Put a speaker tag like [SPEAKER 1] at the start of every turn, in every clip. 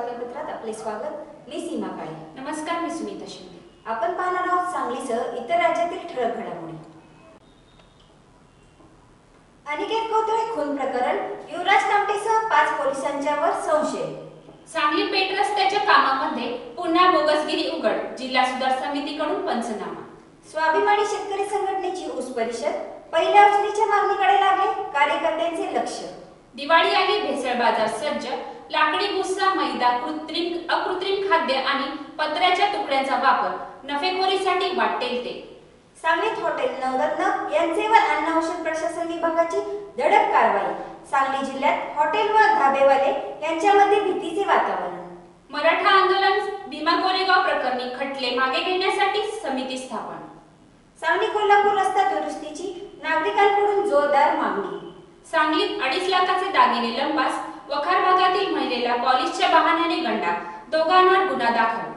[SPEAKER 1] बातमीपत्रात आपले स्वागत. मी सीमा काळे.
[SPEAKER 2] नमस्कार मी सुनीता शिंदे.
[SPEAKER 1] आपण पाहणार आहोत सांगलीसह इतर राज्यातील ठळक घडामोडी. अनिकेत कोथळे खून प्रकरण युवराज कामटेसह पाच पोलिसांच्यावर संशय.
[SPEAKER 2] सांगली पेठ रस्त्याच्या कामामध्ये पुन्हा बोगसगिरी उघड जिल्हा सुधार समितीकडून पंचनामा.
[SPEAKER 1] स्वाभिमानी शेतकरी संघटनेची ऊस परिषद पहिल्या उचलीच्या मागणीकडे लागले कार्यकर्त्यांचे लक्ष.
[SPEAKER 2] दिवाळी आली भेसळ बाजार सज्ज लाकडी भुस्सा मैदा कृत्रिम अकृत्रिम खाद्य आणि पत्र्याच्या तुकड्यांचा वापर नफेखोरीसाठी वाटेल ते.
[SPEAKER 1] सांगलीत हॉटेल नवरत्न यांचेवर अन्न औषध प्रशासन विभागाची धडक कारवाई. सांगली जिल्ह्यात हॉटेल व धाबेवाले यांच्यामध्ये भीतीचे वातावरण.
[SPEAKER 2] मराठा आंदोलन भीमा कोरेगाव प्रकरणी खटले मागे घेण्यासाठी समिती स्थापन.
[SPEAKER 1] सांगली कोल्हापूर रस्ता दुरुस्तीची
[SPEAKER 2] सांगलीत अडीच लाखाचे दागिने लंपास वखार भागातील महिलेला पॉलिसच्या बहाण्याने गंडा दोघांवर गुन्हा दाखल.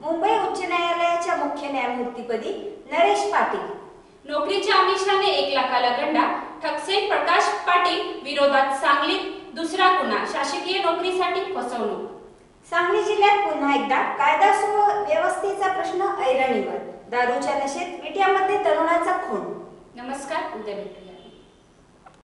[SPEAKER 1] मुंबई उच्च न्यायालयाच्या मुख्य न्यायमूर्तीपदी नरेश पाटील.
[SPEAKER 2] नोकरीच्या आमिषाने एक लाखाला गंडा ठकसे प्रकाश पाटील विरोधात सांगलीत दुसरा गुन्हा शासकीय नोकरीसाठी फसवणूक.
[SPEAKER 1] सांगली जिल्ह्यात पुन्हा एकदा कायदा सुव्यवस्थेचा प्रश्न ऐरणीवर. दारूच्या नशेत विट्यामध्ये तरुणाचा खून.
[SPEAKER 2] नमस्कार उद्या भेटू